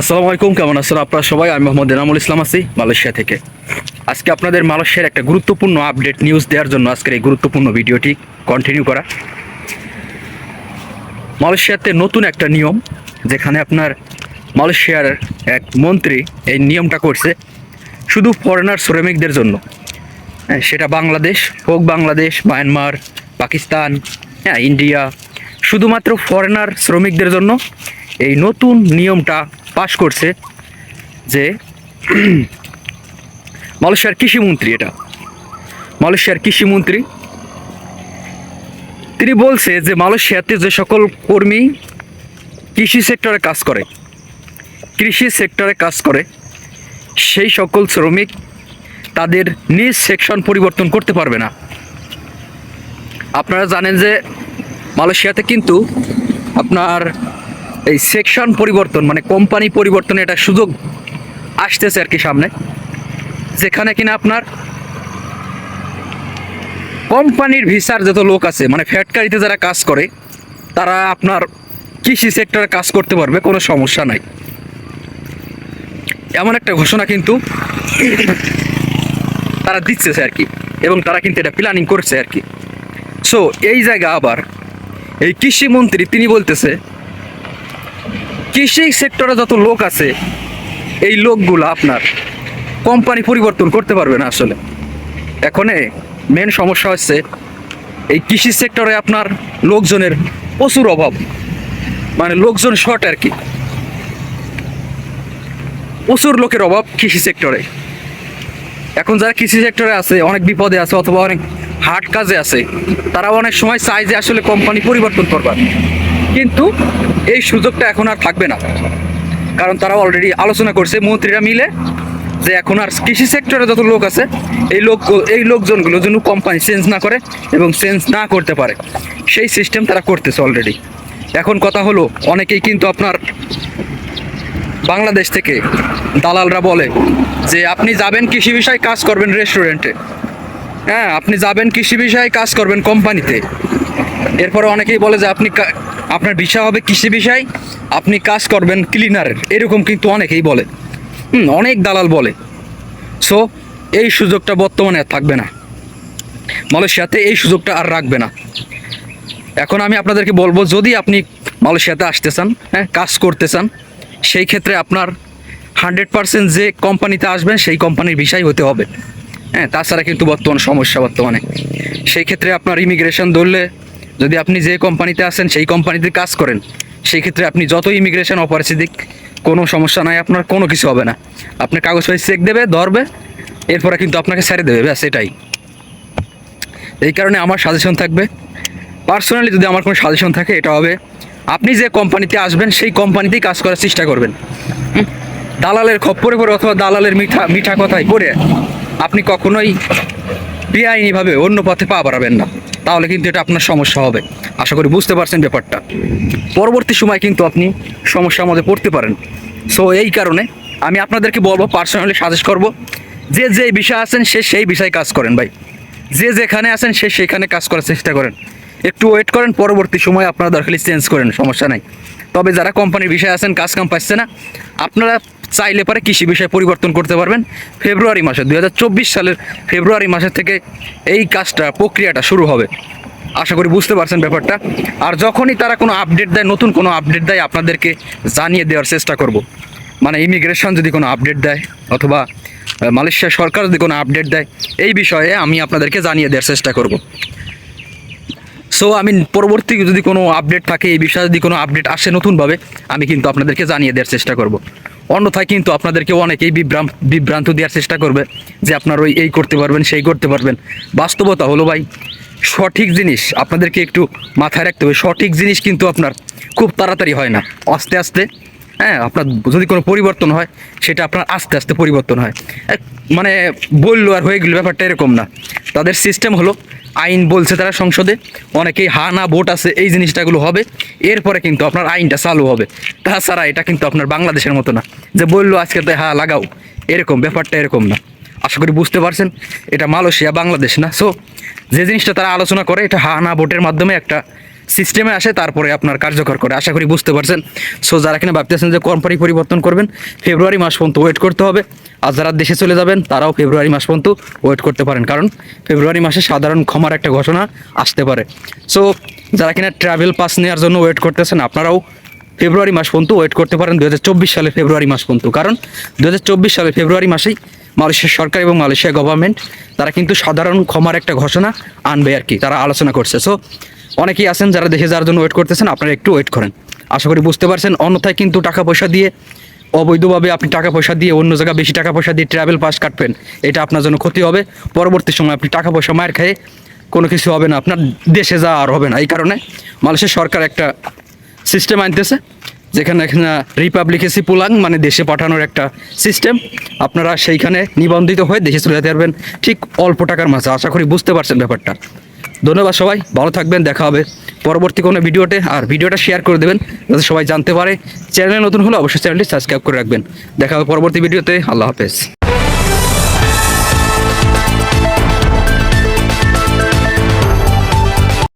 আসসালামু আলাইকুম, কেমন আছেন আপনারা সবাই? আমি মোহাম্মদ এনামুল ইসলাম আছি মালয়েশিয়া থেকে। আজকে আপনাদের মালয়েশিয়ার একটা গুরুত্বপূর্ণ আপডেট নিউজ দেওয়ার জন্য আজকের এই গুরুত্বপূর্ণ ভিডিওটি কন্টিনিউ করা। মালয়েশিয়াতে নতুন একটা নিয়ম, যেখানে আপনার মালয়েশিয়ার এক মন্ত্রী এই নিয়মটা করছে, শুধু ফরেনার শ্রমিকদের জন্য। হ্যাঁ সেটা বাংলাদেশ হোক বাংলাদেশ মায়ানমার পাকিস্তান হ্যাঁ ইন্ডিয়া শুধুমাত্র ফরেনার শ্রমিকদের জন্য এই নতুন নিয়মটা পাশ করছে যে মালয়েশিয়ার কৃষিমন্ত্রী এটা। মালয়েশিয়ার কৃষিমন্ত্রী। তিনি বলছে যে মালয়েশিয়াতে যে সকল কর্মী কৃষি সেক্টরে কাজ করে, কৃষি সেক্টরে কাজ করে, সেই সকল শ্রমিক তাদের নিজ সেকশন পরিবর্তন করতে পারবে না। আপনারা জানেন যে মালয়েশিয়াতে কিন্তু আপনার এই সেকশন পরিবর্তন মানে কোম্পানি পরিবর্তনে একটা সুযোগ আসতেছে আর কি সামনে। যেখানে কিনা আপনার কোম্পানির ভিসার যত লোক আছে মানে ফ্যাক্টরিতে যারা কাজ করে, তারা আপনার কৃষি সেক্টরে কাজ করতে পারবে, কোনো সমস্যা নাই। এমন একটা ঘোষণা কিন্তু তারা দিচ্ছে আর কি, এবং তারা কিন্তু এটা প্ল্যানিং করছে আর কি। সো এই জায়গা আবার, এই কৃষিমন্ত্রী তিনি বলতেছে কৃষি সেক্টরে যত লোক আছে, এই লোকগুলো আপনার কোম্পানি পরিবর্তন করতে পারবে না আসলে। এখনে মেন সমস্যা হচ্ছে, এই কৃষি সেক্টরে আপনার লোকজনের প্রচুর অভাব। মানে লোকজন শর্ট আর কি। প্রচুর লোকের অভাব কৃষি সেক্টরে। এখন যারা কৃষি সেক্টরে আছে, অনেক বিপদে আছে অথবা অনেক হার্ড কাজে আছে তারা অনেক সময় চায় যে আসলে কোম্পানি পরিবর্তন করবার। কিন্তু এই সুযোগটা এখন আর থাকবে না। কারণ তারা অলরেডি আলোচনা করছে, মন্ত্রীরা মিলে যে এখন আর কৃষি সেক্টরে যত লোক আছে, এই লোক, এই লোকজনগুলো যেন কোম্পানি চেঞ্জ না করে এবং চেঞ্জ না করতে পারে। সেই সিস্টেম তারা করতেছে অলরেডি এখন কথা হলো, অনেকেই কিন্তু আপনার বাংলাদেশ থেকে দালালরা বলে যে, আপনি যাবেন কৃষি বিষয়ে কাজ করবেন রেস্টুরেন্টে হ্যাঁ আপনি যাবেন কৃষি বিষয়ে কাজ করবেন কোম্পানিতে এরপরে অনেকেই বলে যে, আপনি আপনার বিষয় হবে কৃষি বিষয় আপনি কাজ করবেন ক্লিনারের এরকম কিন্তু অনেকেই বলে। অনেক দালাল বলে। সো এই সুযোগটা বর্তমানে আর থাকবে না। মালয়েশিয়াতে এই সুযোগটা আর রাখবে না। এখন আমি আপনাদেরকে বলব, যদি আপনি মালয়েশিয়াতে আসতে চান হ্যাঁ কাজ করতে চান, সেই ক্ষেত্রে আপনার হান্ড্রেড পার্সেন্ট যে কোম্পানিতে আসবেন, সেই কোম্পানির বিষয় হতে হবে। হ্যাঁ তাছাড়া কিন্তু বর্তমান সমস্যা বর্তমানে। সেই ক্ষেত্রে আপনার ইমিগ্রেশন ধরলে যদি আপনি যে কোম্পানিতে আছেন, সেই কোম্পানিতে কাজ করেন, সেই ক্ষেত্রে আপনি যত ইমিগ্রেশন অপারেশন দিক, কোনো সমস্যা নাই, আপনার কোনো কিছু হবে না। আপনার কাগজপত্র চেক দেবে, ধরবে, এরপরে কিন্তু আপনাকে ছেড়ে দেবে, ব্যাস, এটাই। এই কারণে আমার সাজেশন থাকবে পার্সোনালি যদি আমার কোনো সাজেশন থাকে, এটা হবে, আপনি যে কোম্পানিতে আসবেন, সেই কোম্পানিতেই কাজ করার চেষ্টা করবেন? দালালের খপ্পরে পড়ে অথবা দালালের মিঠা মিঠা কথায় পড়ে, আপনি কখনোই বেআইনিভাবে অন্য পথে পা বাড়াবেন না। তাহলে কিন্তু এটা আপনার সমস্যা হবে। আশা করি বুঝতে পারছেন ব্যাপারটা। পরবর্তী সময় কিন্তু আপনি সমস্যার মধ্যে পড়তে পারেন। সো এই কারণে আমি আপনাদেরকে বলব পার্সোনালি সাজেস্ট করব, যে যে বিষয় আছেন সে সেই বিষয়ে কাজ করেন ভাই। যে যেখানে আছেন সে সেখানে কাজ করার চেষ্টা করেন। একটু ওয়েট করেন, পরবর্তী সময় আপনারা দরকারি চেঞ্জ করেন, সমস্যা নাই। তবে যারা কোম্পানির বিষয়ে আছেন, কাজ কাম পাচ্ছে না, আপনারা চাইলে পরে কৃষি বিষয় পরিবর্তন করতে পারবেন। ফেব্রুয়ারি মাসে দু হাজার চব্বিশ সালের ফেব্রুয়ারি মাসের থেকে এই কাজটা, প্রক্রিয়াটা শুরু হবে। আশা করি বুঝতে পারছেন ব্যাপারটা। আর যখনই তারা কোনো আপডেট দেয়, নতুন কোনো আপডেট দেয়, আপনাদেরকে জানিয়ে দেওয়ার চেষ্টা করব। মানে ইমিগ্রেশন যদি কোনো আপডেট দেয়, অথবা মালয়েশিয়া সরকার যদি কোনো আপডেট দেয়, এই বিষয়ে আমি আপনাদেরকে জানিয়ে দেওয়ার চেষ্টা করব। সো আমি পরবর্তী যদি কোনো আপডেট থাকে, এই বিষয়ে যদি কোনো আপডেট আসে নতুনভাবে, আমি কিন্তু আপনাদেরকে জানিয়ে দেওয়ার চেষ্টা করব। অন্যথায় কিন্তু আপনাদেরকে অনেকেই বিভ্রাম, বিভ্রান্ত দেওয়ার চেষ্টা করবে যে আপনার ওই, এই করতে পারবেন, সেই করতে পারবেন। বাস্তবতা হলো ভাই, সঠিক জিনিস আপনাদেরকে একটু মাথায় রাখতে হবে। সঠিক জিনিস কিন্তু আপনার খুব তাড়াতাড়ি হয় না। আস্তে আস্তে হ্যাঁ আপনার যদি কোনো পরিবর্তন হয়, সেটা আপনার আস্তে আস্তে পরিবর্তন হয়। মানে বলল আর হয়ে গেলো, ব্যাপারটা এরকম না। তাদের সিস্টেম হলো আইন বলছে তারা সংসদে। অনেকেই হা না ভোট আছে, এই জিনিসটাগুলো হবে। এরপরে কিন্তু আপনার আইনটা চালু হবে। তাছাড়া এটা কিন্তু আপনার বাংলাদেশের মতো না। যে বলল আজকে তো হা লাগাও, এরকম ব্যাপারটা এরকম না। আশা করি বুঝতে পারছেন, এটা মালয়েশিয়া, বাংলাদেশ না? সো যে জিনিসটা তারা আলোচনা করে, এটা হা না ভোটের মাধ্যমে একটা সিস্টেমে আসে, তারপরে আপনার কার্যকর করে। আশা করি বুঝতে পারছেন। সো যারা কিনা ভাবতেছেন যে কোম্পানি পরিবর্তন করবেন ফেব্রুয়ারি মাস পর্যন্ত ওয়েট করতে হবে। আর যারা দেশে চলে যাবেন, তারাও ফেব্রুয়ারি মাস পর্যন্ত ওয়েট করতে পারেন। কারণ ফেব্রুয়ারি মাসে সাধারণ ক্ষমার একটা ঘোষণা আসতে পারে। সো যারা কিনা ট্রাভেল পাস নেওয়ার জন্য ওয়েট করতেছেন, আপনারাও ফেব্রুয়ারি মাস পর্যন্ত ওয়েট করতে পারেন দু হাজার চব্বিশ সালে ফেব্রুয়ারি মাস পর্যন্ত। কারণ দু হাজার চব্বিশ সালে ফেব্রুয়ারি মাসেই মালয়েশিয়ার সরকার এবং মালয়েশিয়া গভর্নমেন্ট তারা কিন্তু সাধারণ ক্ষমার একটা ঘোষণা আনবে আর কি, তারা আলোচনা করছে। সো অনেকেই আছেন যারা দেশে যাওয়ার জন্য ওয়েট করতেছেন, আপনারা একটু ওয়েট করেন। আশা করি বুঝতে পারছেন, অন্যথায় কিন্তু টাকা পয়সা দিয়ে, অবৈধভাবে আপনি টাকা পয়সা দিয়ে অন্য জায়গায় বেশি টাকা পয়সা দিয়ে ট্রাভেল পাস কাটবেন, এটা আপনার জন্য ক্ষতি হবে। পরবর্তী সময় আপনি টাকা পয়সা মায়ের খেয়ে কোনো কিছু হবে না, আপনার দেশে যাওয়া আর হবে না। এই কারণে মালয়েশিয়ার সরকার একটা সিস্টেম আনতেছে, যেখানে এখানে রিপাবলিকেসি পুলাং মানে দেশে পাঠানোর একটা সিস্টেম আপনারা সেইখানে নিবন্ধিত হয়ে দেশে চলে যেতে পারবেন, ঠিক অল্প টাকার মাঝে। আশা করি বুঝতে পারছেন ব্যাপারটা। ধন্যবাদ সবাই, ভালো থাকবেন, দেখা হবে পরবর্তী কোনো ভিডিওতে। আর ভিডিওটা শেয়ার করে দেবেন, যাতে সবাই জানতে পারে। চ্যানেলে নতুন হলে অবশ্যই চ্যানেলটি সাবস্ক্রাইব করে রাখবেন। দেখা হবে পরবর্তী ভিডিওতে, আল্লাহ হাফেজ।